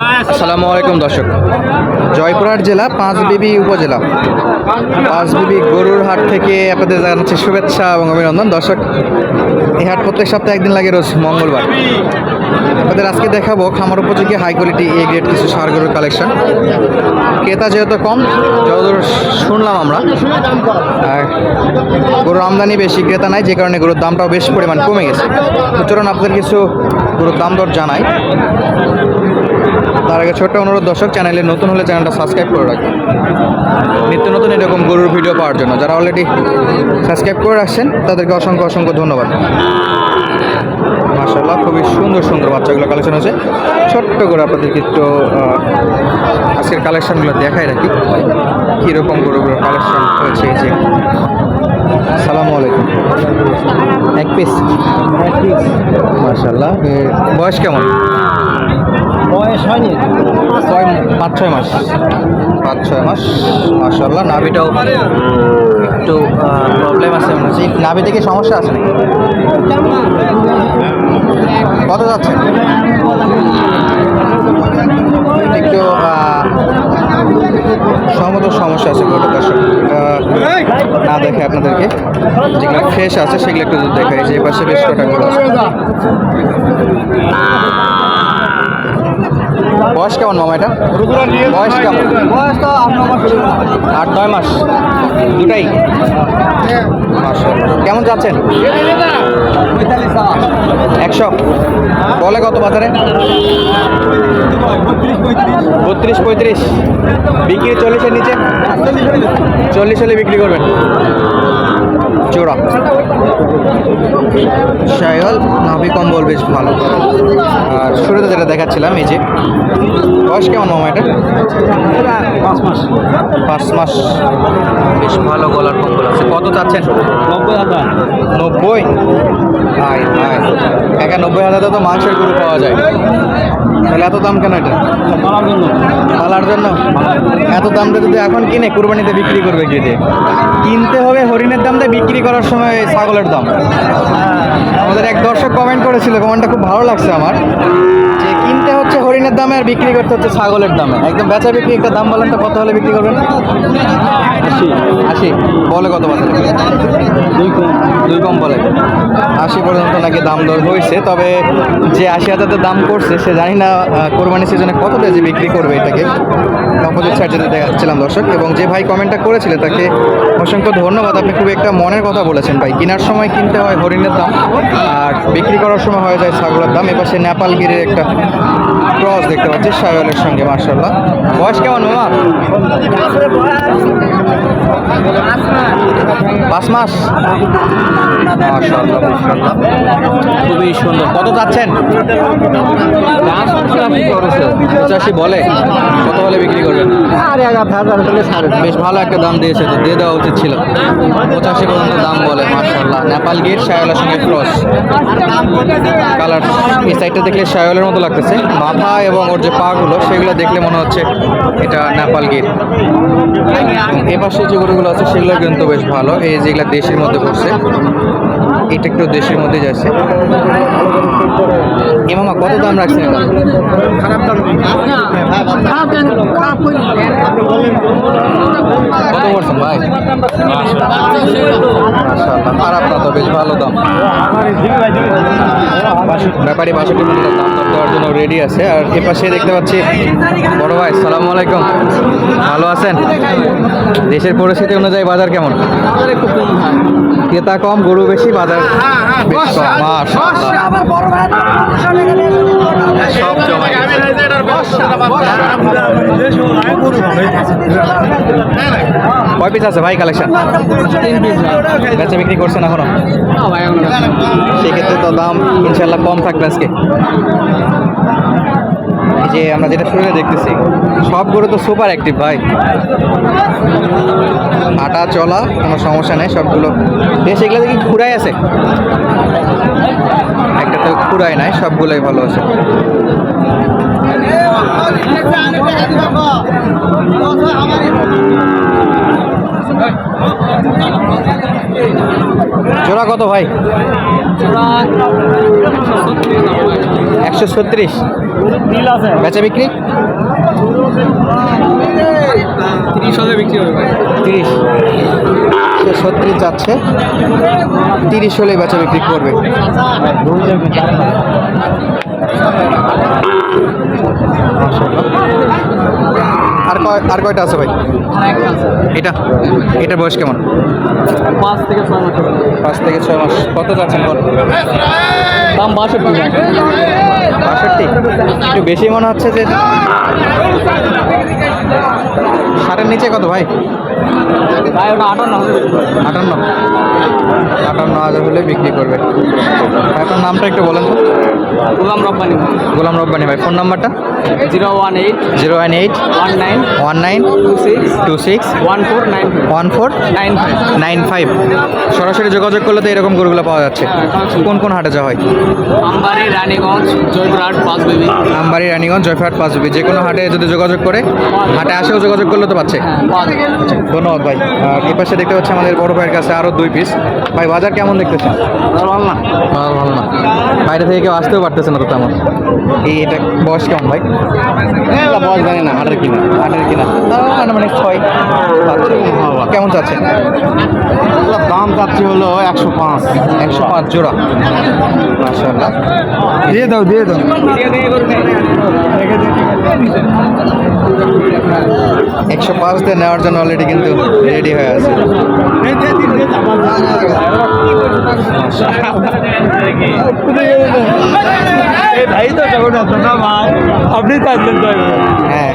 আসসালামু আলাইকুম, দর্শক। জয়পুরহাট জেলা, পাঁচবিবি উপজেলা। পাঁচবিবি গরুর হাট থেকে আপনাদের জানাচ্ছি শুভেচ্ছা এবং অভিনন্দন। দর্শক, এই হাট প্রত্যেক সপ্তাহে একদিন লাগে রোজ মঙ্গলবার। আপনাদের আজকে দেখাবো খামার উপযোগী হাই কোয়ালিটি এ গ্রেড কিছু সার গরুর কালেকশন ক্রেতা যেহেতু কম, যতদূর শুনলাম আমরা গরুর আমদানি বেশি, ক্রেতা নাই, যে কারণে গরুর দামটাও বেশ পরিমাণ কমে গেছে। চলুন আপনাদের কিছু গরুর দাম দর জানাই। তার আগে ছোট্ট অনুরোধ দর্শক চ্যানেলে নতুন হলে চ্যানেলটা সাবস্ক্রাইব করে রাখবেন। নিত্য নতুন এরকম গরুর ভিডিও পাওয়ার জন্য। যারা অলরেডি সাবস্ক্রাইব করে রাখছেন তাদেরকে অসংখ্য অসংখ্য ধন্যবাদ। মাশাল্লাহ খুবই সুন্দর সুন্দর বাচ্চাগুলো কালেকশন আছে ছোট্ট করে আপনাদেরকে একটু আজকের কালেকশনগুলো দেখাই রাখি। কীরকম গরুগুলোর কালেকশন হয়েছে এই যে। সালামু আলাইকুম। এক পিস এক পিস মাশাল্লাহ বয়স কেমন? বয়স হয়নি? পাঁচ, ছয় মাস। পাঁচ, ছয় মাস মাশাল্লাহ নাভিটাও একটু প্রবলেম আছে মনে হচ্ছে। নাভি থেকে সমস্যা আছে নাকি? কত যাচ্ছে? একটু সম্ভবত সমস্যা আছে গোটা দর্শক। না দেখে আপনাদেরকে। যেগুলো ফ্রেশ আছে, সেগুলো একটু দেখাই যে পাশে বেশ কটা আছে। বয়স কেমন মামা এটা? বয়স কেমন? বয়স তো আট, নয় মাস। দুটাই? কেমন যাচ্ছেন? একশো। বলে কত বাজারে? বত্রিশ পঁয়ত্রিশ। বিক্রি চল্লিশের নিচে? চল্লিশ হলে বিক্রি করবেন। জোড়া। সায়ল নাভি কম্বল বেশ ভালো। আর শুরুতে যেটা দেখাচ্ছিলাম এই যে বয়স কেমন মামা এটা? পাঁচ মাস। পাঁচ মাস। বেশ ভালো গলার কম্বল আছে। কত চাচ্ছেন? নব্বই হাজার। নব্বই? আয় আয়। একা নব্বই হাজারে তো মাংসের গরু পাওয়া যায়। তাহলে এত দাম কেন এটা? পালার জন্য। এত দাম দিয়ে যদি এখন কিনে কুরবানিতে বিক্রি করবে কি দিয়ে। কিনতে হবে হরিণের দাম দিয়ে বিক্রি করার সময় ছাগলের দাম? আমাদের এক দর্শক কমেন্ট করেছিল কমেন্টটা খুব ভালো লাগছে আমার। যে কিনতে হচ্ছে হরিণের দামে আর বিক্রি করতে হচ্ছে ছাগলের দামে। একদম বেচা বিক্রি একটা দাম বলেন তো কত হলে বিক্রি করবেন? আশি। আশি। বলে কত বাজারে দুই কম। দুই কম বলে। আশি পর্যন্ত নাকি দাম দর হয়েছে তবে যে আশি হাজারের দাম করছে সে জানি না কোরবানি সিজনে কত দিয়ে বিক্রি করবে এটাকে। অপোজিট যেতে দেখাচ্ছিলাম দর্শক এবং যে ভাই কমেন্টটা করেছিলেন তাকে অসংখ্য ধন্যবাদ। আপনি খুব একটা মনের কথা বলেছেন ভাই। কেনার সময় কিনতে হয় হরিণের দাম। আর বিক্রি করার সময় হয়ে যায় ছাগলের দাম। এপাশে নেপালগিরির একটা ক্রস দেখতে পাচ্ছি সায়লের সঙ্গে মার্শাল্লাহ বয়স কেমন মামা পাঁচ মাস? মাশাআল্লাহ। খুবই সুন্দর। কত যাচ্ছেন পঁচাশি বলে। কত বলে বিক্রি করবেন? বেশ ভালো একটা দাম দিয়েছে তো দিয়ে দেওয়া উচিত ছিল। পঁচাশি পর্যন্ত দাম বলে মার্শাল্লাহ নেপাল গেট শায়লার সঙ্গে ক্রস। কালার এই সাইডটা দেখলে শায়লের মতো লাগতেছে। মাথা এবং ওর যে পাগুলো সেগুলো দেখলে মনে হচ্ছে এটা নেপাল গেট। এপাশে পাশে যে গরুগুলো আছে সেগুলো কিন্তু বেশ ভালো। এই যেগুলো দেশের মধ্যে পড়ছে এটা একটু দেশের মধ্যে যাচ্ছে। এ মামা কত দাম রাখছেন খারাপ দাম কত করছেন ভাই তো, বেশ ভালো দাম। ব্যাপারী বাষট্টি দাম দর দেওয়ার জন্য রেডি আছে। আর এ পাশে দেখতে পাচ্ছি, বড় ভাই, সালামু আলাইকুম। ভালো আছেন? দেশের পরিস্থিতি অনুযায়ী বাজার কেমন? ক্রেতা কম, গরু বেশি, বাজার সব জমা কয় পিস আছে ভাই কালেকশন বেচা বিক্রি করছেন এখনও? সেক্ষেত্রে তো দাম ইনশাল্লাহ কম থাকবে আজকে। এই যে আমরা যেটা শুরুতে দেখতেছি সবগুলো তো সুপার অ্যাক্টিভ ভাই। হাঁটা চলা কোনো সমস্যা নেই সবগুলো। বেশ এগুলো দেখি খুঁড়াই আছে। একটা তো খুঁড়াই নাই সবগুলোই ভালো আছে। কত ভাই? একশো ছত্রিশ। বেচা বিক্রি? তিরিশ। হাজার বিক্রি হবে যাচ্ছে। তিরিশ হলে বেচা বিক্রি করবে। আর কয় আর কয়টা আছে ভাই? এটা? এটার বয়স কেমন? পাঁচ থেকে ছয় মাস পাঁচ থেকে ছয় মাস। কত যাচ্ছেন দাম বাষট্টি। বাষট্টি? একটু বেশি মনে হচ্ছে যে ষাটের নিচে কত ভাই? ভাই ওটা আটান্ন আটান্ন? আটান্ন হাজার হলে বিক্রি করবে আপনার নামটা একটু বলেন তো। গোলাম রব্বানি। গোলাম রব্বানি ভাই ফোন নাম্বারটা? Zero one eight zero one eight one nine one nine two six two six one four nine one four nine five. Nine five. সরাসরি যোগাযোগ করলে তো এরকম গরুগুলো পাওয়া যাচ্ছে। কোন কোন হাটে যাওয়া হয়? আমবাড়ি রানীগঞ্জ জয়পুরহাট পাঁচ বেবি আমবাড়ি রানীগঞ্জ জয়ফাট পাঁচবি যে কোনো হাটে যদি যোগাযোগ করে হাটে আসেও যোগাযোগ করলে তো পাচ্ছে। পাঁচ ধন্যবাদ ভাই। আর এই পাশে দেখতে পাচ্ছি আমাদের বড় ভাইয়ের কাছে আরও দুই পিস ভাই বাজার কেমন দেখতেছেন? ভালো না ভালো ভালো না বাইরে থেকে কেউ আসতেও পারতেছে না তো তেমন। এই এটা বয়স কেমন ভাই? বয়স জানি না হাটের কিনা। আটের কিনা। মানে ছয় কেমন চাচ্ছেন? চাচ্ছি হলো একশো পাঁচ একশো পাঁচ জোড়া। দিয়ে দাও দিয়ে দাও। একশো পাঁচ দিয়ে নেওয়ার জন্য অলরেডি কিন্তু রেডি হয়ে আছে। ভাই তো জগন্নাথ না ভাই আপনি হ্যাঁ।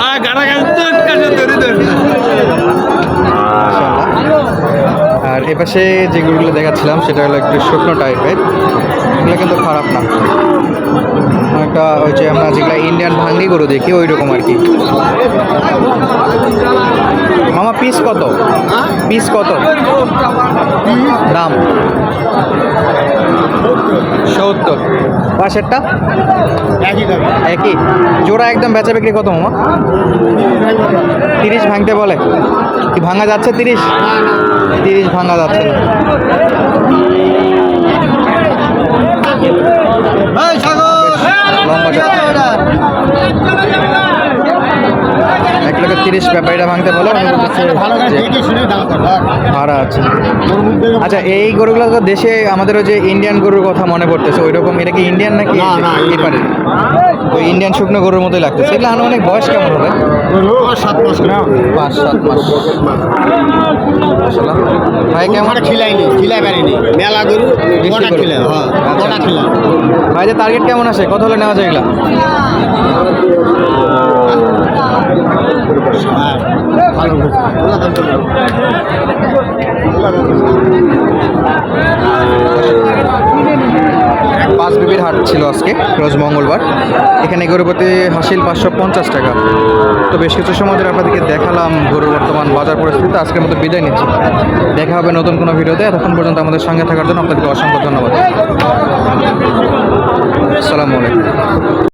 আ গাড়া গাড়ি তো ধরে ধরে। মাশাআল্লাহ। আর এপাশে যে গরুগুলো দেখাচ্ছিলাম, সেটা হলো একটু শুকনো টাইপের এগুলো কিন্তু খারাপ না। একটা ওই যে আমরা যেগুলো ইন্ডিয়ান ভাঙ্গি গরু দেখি ওই রকম আর কি। মামা পিস কত? পিস কত? দাম? সত্তর। পাশেরটা? একই। জোড়া একদম বেচা বিক্রি কত, মামা? তিরিশ ভাঙতে বলে। ভাঙা যাচ্ছে তিরিশ? তিরিশ ভাঙা যাচ্ছে। না লম্বা লক্ষ তিরিশ ব্যাপারীটা ভাঙতে বলো ভাড়া আছে। আচ্ছা এই গরুগুলো তো দেশে আমাদের ওই যে ইন্ডিয়ান গরুর কথা মনে পড়তেছে ওই রকম এটা কি ইন্ডিয়ান নাকি এপারে ওই ইন্ডিয়ান শুকনো গরুর মতোই লাগতেছে। এগুলো আনুমানিক বয়স কেমন হবে? সাত মাস না পাঁচ সাত মাস ভাই কেমন? খিলাইনি খিলাই পারিনি। মেলা গরু বেশি কটা গরু। খিলাই হ্যাঁ আচ্ছা। ভাইদের টার্গেট কেমন আসে কত হলে নেওয়া যায় এগুলা? পাঁচ বিবির হাট ছিল আজকে রোজ মঙ্গলবার। এখানে গরু প্রতি হাসিল পাঁচশো পঞ্চাশ টাকা। তো বেশ কিছু সময় ধরে আপনাদেরকে দেখালাম গরুর বর্তমান বাজার পরিস্থিতি। আজকের মতো বিদায় নিচ্ছি। দেখা হবে নতুন কোনো ভিডিওতে এতক্ষণ পর্যন্ত আমাদের সঙ্গে থাকার জন্য আপনাদেরকে অসংখ্য ধন্যবাদ। আসসালামু আলাইকুম।